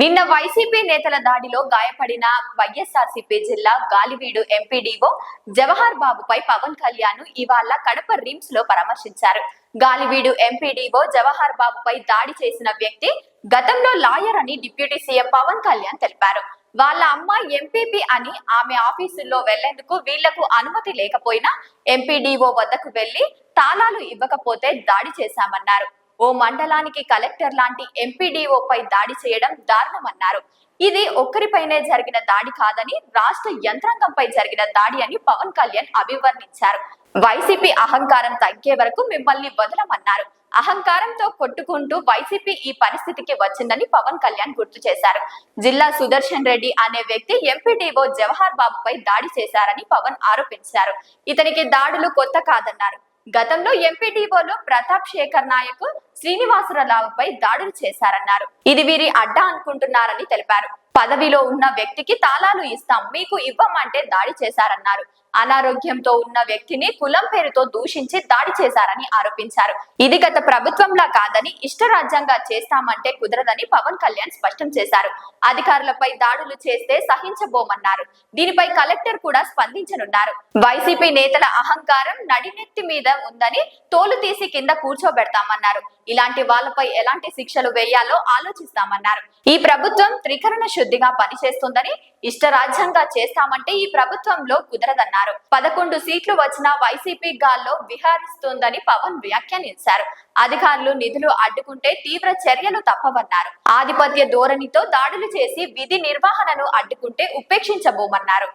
నిన్న వైసీపీ నేతల దాడిలో గాయపడిన వైఎస్ఆర్సీపీ జిల్లా గాలివీడు ఎంపీడీఓ జవహర్ బాబుపై పవన్ కళ్యాణ్ ఇవాళ కడప రిమ్స్లో పరామర్శించారు. గాలివీడు ఎంపీడీఓ జవహర్ బాబుపై దాడి చేసిన వ్యక్తి గతంలో లాయర్ అని డిప్యూటీ సీఎం పవన్ కళ్యాణ్ తెలిపారు. వాళ్ళ అమ్మ ఎంపీపీ అని ఆమె ఆఫీసుల్లో వెళ్ళేందుకు వీళ్ళకు అనుమతి లేకపోయినా ఎంపీడీఓ వద్దకు వెళ్ళి తాళాలు ఇవ్వకపోతే దాడి చేశామన్నారు. ఓ మండలానికి కలెక్టర్ లాంటి ఎంపీడీఓ పై దాడి చేయడం దారుణమన్నారు. ఇది ఒక్కరిపైనే జరిగిన దాడి కాదని రాష్ట్ర యంత్రాంగంపై జరిగిన దాడి అని పవన్ కళ్యాణ్ అభివర్ణించారు. వైసీపీ అహంకారం తగ్గే వరకు మిమ్మల్ని వదలమన్నారు. అహంకారంతో కొట్టుకుంటూ వైసీపీ ఈ పరిస్థితికి వచ్చిందని పవన్ కళ్యాణ్ గుర్తు చేశారు. జిల్లా సుదర్శన్ రెడ్డి అనే వ్యక్తి ఎంపీడీఓ జవహర్ బాబుపై దాడి చేశారని పవన్ ఆరోపించారు. ఇతనికి దాడులు కొత్త కాదన్నారు. గతంలో ఎంపీడీఓలో ప్రతాప్ శేఖర్ నాయక్ శ్రీనివాసరావుపై దాడులు చేశారన్నారు. ఇది వీరి అడ్డా అనుకుంటున్నారని తెలిపారు. పదవిలో ఉన్న వ్యక్తికి తాళాలు ఇస్తాం మీకు ఇవ్వమంటే దాడి చేశారన్నారు. అనారోగ్యంతో ఉన్న వ్యక్తిని కులం పేరుతో దూషించి దాడి చేశారని ఆరోపించారు. ఇది గత ప్రభుత్వంలా కాదని ఇష్టరాజ్యంగా చేస్తామంటే కుదరదని పవన్ కళ్యాణ్ స్పష్టం చేశారు. అధికారులపై దాడులు చేస్తే సహించబోమన్నారు. దీనిపై కలెక్టర్ కూడా స్పందించనున్నారు. వైసీపీ నేతల అహంకారం నడినెత్తి మీద ఉందని తోలు తీసి కింద కూర్చోబెడతామన్నారు. ఇలాంటి వాళ్ళపై ఎలాంటి శిక్షలు వేయాలో ఆలోచిస్తామన్నారు. ఈ ప్రభుత్వం త్రికరణ శుద్ధిగా పనిచేస్తుందని ఇష్టరాజ్యంగా చేస్తామంటే ఈ ప్రభుత్వంలో కుదరదన్నారు. పదకొండు సీట్లు వచ్చిన వైసీపీ గాల్లో విహరిస్తోందని పవన్ వ్యాఖ్యానించారు. అధికారులు నిధులు అడ్డుకుంటే తీవ్ర చర్యలు తప్పవన్నారు. ఆధిపత్య ధోరణితో దాడులు చేసి విధి నిర్వహణను అడ్డుకుంటే ఉపేక్షించబోమన్నారు.